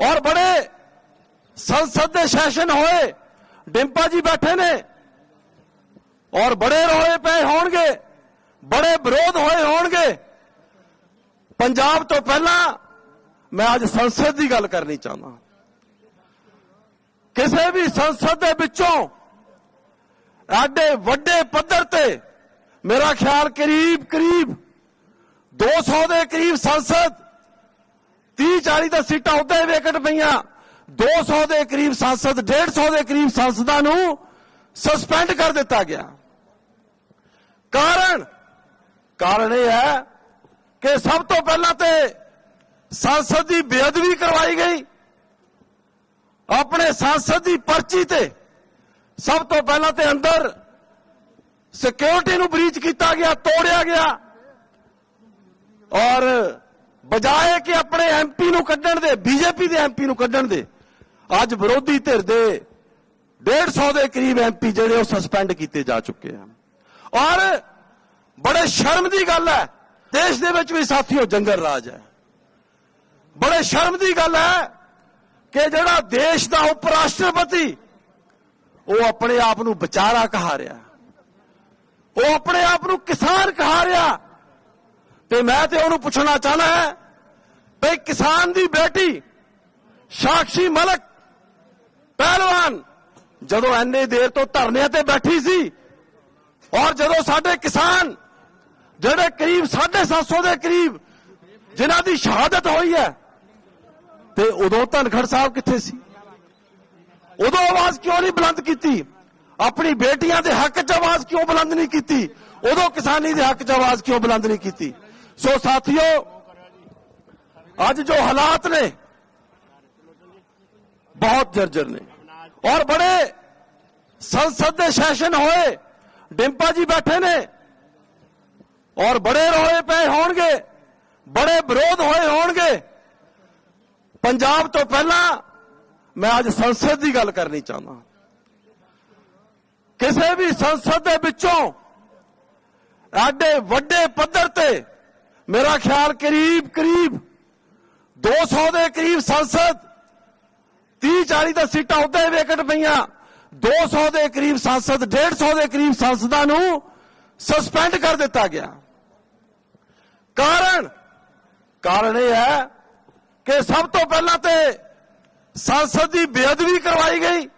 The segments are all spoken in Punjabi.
ਔਰ ਬੜੇ ਸੰਸਦ ਦੇ ਸੈਸ਼ਨ ਹੋਏ, ਡਿੰਪਾ ਜੀ ਬੈਠੇ ਨੇ, ਔਰ ਬੜੇ ਰੌਲੇ ਪਏ ਹੋਣਗੇ, ਬੜੇ ਵਿਰੋਧ ਹੋਏ ਹੋਣਗੇ। ਪੰਜਾਬ ਤੋਂ ਪਹਿਲਾਂ ਮੈਂ ਅੱਜ ਸੰਸਦ ਦੀ ਗੱਲ ਕਰਨੀ ਚਾਹੁੰਦਾ ਕਿਸੇ ਵੀ ਸੰਸਦ ਦੇ ਵਿੱਚੋਂ ਐਡੇ ਵੱਡੇ ਪੱਧਰ ਤੇ ਮੇਰਾ ਖਿਆਲ ਕਰੀਬ ਕਰੀਬ 200 ਦੇ ਕਰੀਬ ਸੰਸਦ 30 40 ਦਾ ਸੀਟਾਂ ਉੱਤੇ ਵੇਕਟ ਪਈਆਂ। 200 ਦੇ ਕਰੀਬ ਸੰਸਦ 150 ਦੇ ਕਰੀਬ ਸੰਸਦਾਂ ਨੂੰ ਸਸਪੈਂਡ ਕਰ ਦਿੱਤਾ ਗਿਆ। ਕਾਰਨ? ਕਾਰਨ ਇਹ ਹੈ ਕਿ ਸਭ ਤੋਂ ਪਹਿਲਾਂ ਤੇ ਸੰਸਦ ਦੀ ਬੇਅਦਬੀ ਕਰਵਾਈ ਗਈ। ਆਪਣੇ ਸੰਸਦ ਦੀ ਪਰਚੀ ਤੇ ਸਭ ਤੋਂ ਪਹਿਲਾਂ ਤੇ ਅੰਦਰ ਸਿਕਿਉਰਿਟੀ ਨੂੰ ਬ੍ਰੀਚ ਕੀਤਾ ਗਿਆ, ਤੋੜਿਆ ਗਿਆ। ਔਰ ਬਜਾਏ ਕਿ ਆਪਣੇ ਐਮਪੀ ਨੂੰ ਕੱਢਣ ਦੇ ਬੀਜੇਪੀ ਦੇ ਐਮਪੀ ਨੂੰ ਕੱਢਣ ਦੇ, ਅੱਜ ਵਿਰੋਧੀ ਧਿਰ ਦੇ 150 ਦੇ ਕਰੀਬ ਐਮਪੀ ਜਿਹੜੇ ਉਹ ਸਸਪੈਂਡ ਕੀਤੇ ਜਾ ਚੁੱਕੇ ਹਨ। ਔਰ ਬੜੇ ਸ਼ਰਮ ਦੀ ਗੱਲ ਹੈ, ਦੇਸ਼ ਦੇ ਵਿੱਚ ਵੀ ਸਾਥੀਓ ਜੰਗਲ ਰਾਜ ਹੈ। ਬੜੇ ਸ਼ਰਮ ਦੀ ਗੱਲ ਹੈ ਕਿ ਜਿਹੜਾ ਦੇਸ਼ ਦਾ ਉਪ ਰਾਸ਼ਟਰਪਤੀ ਉਹ ਆਪਣੇ ਆਪ ਨੂੰ ਵਿਚਾਰਾ ਕਹਾ ਰਿਹਾ। ਉਹ ਆਪਣੇ ਆਪ ਨੂੰ ਕਿਸਾਨ ਕਹਾ ਰਿਹਾ ਤੇ ਮੈਂ ਤੇ ਉਹਨੂੰ ਪੁੱਛਣਾ ਚਾਹਨਾ ਹੈ ਵੀ ਕਿਸਾਨ ਦੀ ਬੇਟੀ ਸਾਕਸ਼ੀ ਮਲਕ ਪਹਿਲਵਾਨ ਜਦੋਂ ਐਨੇ ਦੇਰ ਤੋਂ ਧਰਨਿਆਂ ਤੇ ਬੈਠੀ ਸੀ ਔਰ ਜਦੋਂ ਸਾਡੇ ਕਿਸਾਨ ਜਿਹੜੇ ਕਰੀਬ 750 ਦੇ ਕਰੀਬ ਜਿਨ੍ਹਾਂ ਦੀ ਸ਼ਹਾਦਤ ਹੋਈ ਹੈ, ਤੇ ਉਦੋਂ ਧਨਖੜ ਸਾਹਿਬ ਕਿੱਥੇ ਸੀ? ਉਦੋਂ ਆਵਾਜ਼ ਕਿਉਂ ਨਹੀਂ ਬੁਲੰਦ ਕੀਤੀ? ਆਪਣੀ ਬੇਟੀਆਂ ਦੇ ਹੱਕ 'ਚ ਆਵਾਜ਼ ਕਿਉਂ ਬੁਲੰਦ ਨਹੀਂ ਕੀਤੀ? ਉਦੋਂ ਕਿਸਾਨੀ ਦੇ ਹੱਕ 'ਚ ਆਵਾਜ਼ ਕਿਉਂ ਬੁਲੰਦ ਨਹੀਂ ਕੀਤੀ? ਸੋ ਸਾਥੀਓ, ਅੱਜ ਜੋ ਹਾਲਾਤ ਨੇ, ਬਹੁਤ ਜਰਜਰ ਨੇ। ਔਰ ਬੜੇ ਸੰਸਦ ਦੇ ਸੈਸ਼ਨ ਹੋਏ, ਡਿੰਪਾ ਜੀ ਬੈਠੇ ਨੇ, ਔਰ ਬੜੇ ਰੌਲੇ ਪਏ ਹੋਣਗੇ, ਬੜੇ ਵਿਰੋਧ ਹੋਏ ਹੋਣਗੇ। ਪੰਜਾਬ ਤੋਂ ਪਹਿਲਾਂ ਮੈਂ ਅੱਜ ਸੰਸਦ ਦੀ ਗੱਲ ਕਰਨੀ ਚਾਹੁੰਦਾ ਕਿਸੇ ਵੀ ਸੰਸਦ ਦੇ ਵਿੱਚੋਂ ਐਡੇ ਵੱਡੇ ਪੱਧਰ ਤੇ ਮੇਰਾ ਖਿਆਲ ਕਰੀਬ ਕਰੀਬ 200 ਦੇ ਕਰੀਬ ਸੰਸਦ 30 40 ਦਾ ਸੀਟਾਂ ਉੱਤੇ ਵਿਕਟ ਪਈਆਂ। 200 ਦੇ ਕਰੀਬ ਸੰਸਦ 150 ਦੇ ਕਰੀਬ ਸੰਸਦਾਂ ਨੂੰ ਸਸਪੈਂਡ ਕਰ ਦਿੱਤਾ ਗਿਆ। ਕਾਰਨ ਕਾਰਨ ਇਹ ਹੈ ਕਿ ਸਭ ਤੋਂ ਪਹਿਲਾਂ ਤੇ ਸੰਸਦ ਦੀ ਬੇਅਦਬੀ ਕਰਵਾਈ ਗਈ।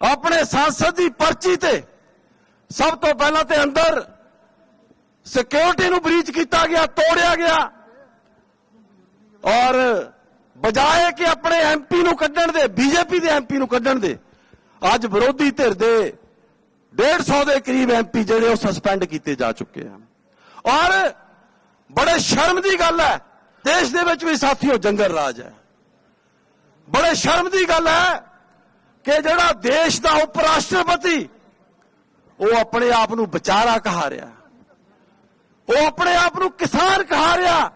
ਆਪਣੇ ਸੰਸਦ ਦੀ ਪਰਚੀ ਤੇ ਸਭ ਤੋਂ ਪਹਿਲਾਂ ਤੇ ਅੰਦਰ ਸਿਕਿਉਰਿਟੀ ਨੂੰ ਬ੍ਰੀਚ ਕੀਤਾ ਗਿਆ, ਤੋੜਿਆ ਗਿਆ। ਔਰ ਬਜਾਏ ਕਿ ਆਪਣੇ ਐਮਪੀ ਨੂੰ ਕੱਢਣ ਦੇ ਬੀਜੇਪੀ ਦੇ ਐਮਪੀ ਨੂੰ ਕੱਢਣ ਦੇ, ਅੱਜ ਵਿਰੋਧੀ ਧਿਰ ਦੇ 150 ਦੇ ਕਰੀਬ ਐਮਪੀ ਜਿਹੜੇ ਉਹ ਸਸਪੈਂਡ ਕੀਤੇ ਜਾ ਚੁੱਕੇ ਹਨ। ਔਰ ਬੜੇ ਸ਼ਰਮ ਦੀ ਗੱਲ ਹੈ, ਦੇਸ਼ ਦੇ ਵਿੱਚ ਵੀ ਸਾਥੀਓ, ਜੰਗਲ ਰਾਜ ਹੈ। ਬੜੇ ਸ਼ਰਮ ਦੀ ਗੱਲ ਹੈ ਕਿ ਜਿਹੜਾ ਦੇਸ਼ ਦਾ ਉਪ ਰਾਸ਼ਟਰਪਤੀ ਉਹ ਆਪਣੇ ਆਪ ਨੂੰ ਵਿਚਾਰਾ ਕਹਾ ਰਿਹਾ ਉਹ ਆਪਣੇ ਆਪ ਨੂੰ ਕਿਸਾਨ ਕਹਾ ਰਿਹਾ।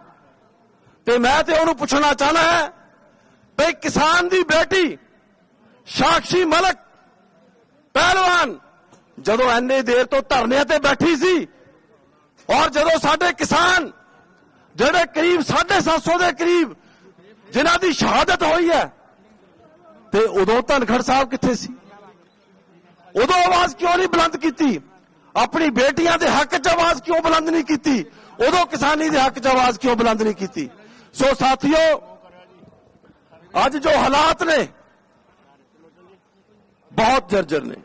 ਤੇ ਮੈਂ ਤੇ ਉਹਨੂੰ ਪੁੱਛਣਾ ਚਾਹਨਾ ਹੈ ਵੀ ਕਿਸਾਨ ਦੀ ਬੇਟੀ ਸਾਕਸ਼ੀ ਮਲਕ ਪਹਿਲਵਾਨ ਜਦੋਂ ਐਨੇ ਦੇਰ ਤੋਂ ਧਰਨਿਆਂ ਤੇ ਬੈਠੀ ਸੀ ਔਰ ਜਦੋਂ ਸਾਡੇ ਕਿਸਾਨ ਜਿਹੜੇ ਕਰੀਬ 750 ਦੇ ਕਰੀਬ ਜਿਨ੍ਹਾਂ ਦੀ ਸ਼ਹਾਦਤ ਹੋਈ ਹੈ, ਤੇ ਉਦੋਂ ਧਨਖੜ ਸਾਹਿਬ ਕਿੱਥੇ ਸੀ? ਉਦੋਂ ਆਵਾਜ਼ ਕਿਉਂ ਨਹੀਂ ਬੁਲੰਦ ਕੀਤੀ? ਆਪਣੀ ਬੇਟੀਆਂ ਦੇ ਹੱਕ 'ਚ ਆਵਾਜ਼ ਕਿਉਂ ਬੁਲੰਦ ਨਹੀਂ ਕੀਤੀ? ਉਦੋਂ ਕਿਸਾਨੀ ਦੇ ਹੱਕ 'ਚ ਆਵਾਜ਼ ਕਿਉਂ ਬੁਲੰਦ ਨਹੀਂ ਕੀਤੀ? ਸੋ ਸਾਥੀਓ, ਅੱਜ ਜੋ ਹਾਲਾਤ ਨੇ, ਬਹੁਤ ਜਰਜਰ ਨੇ।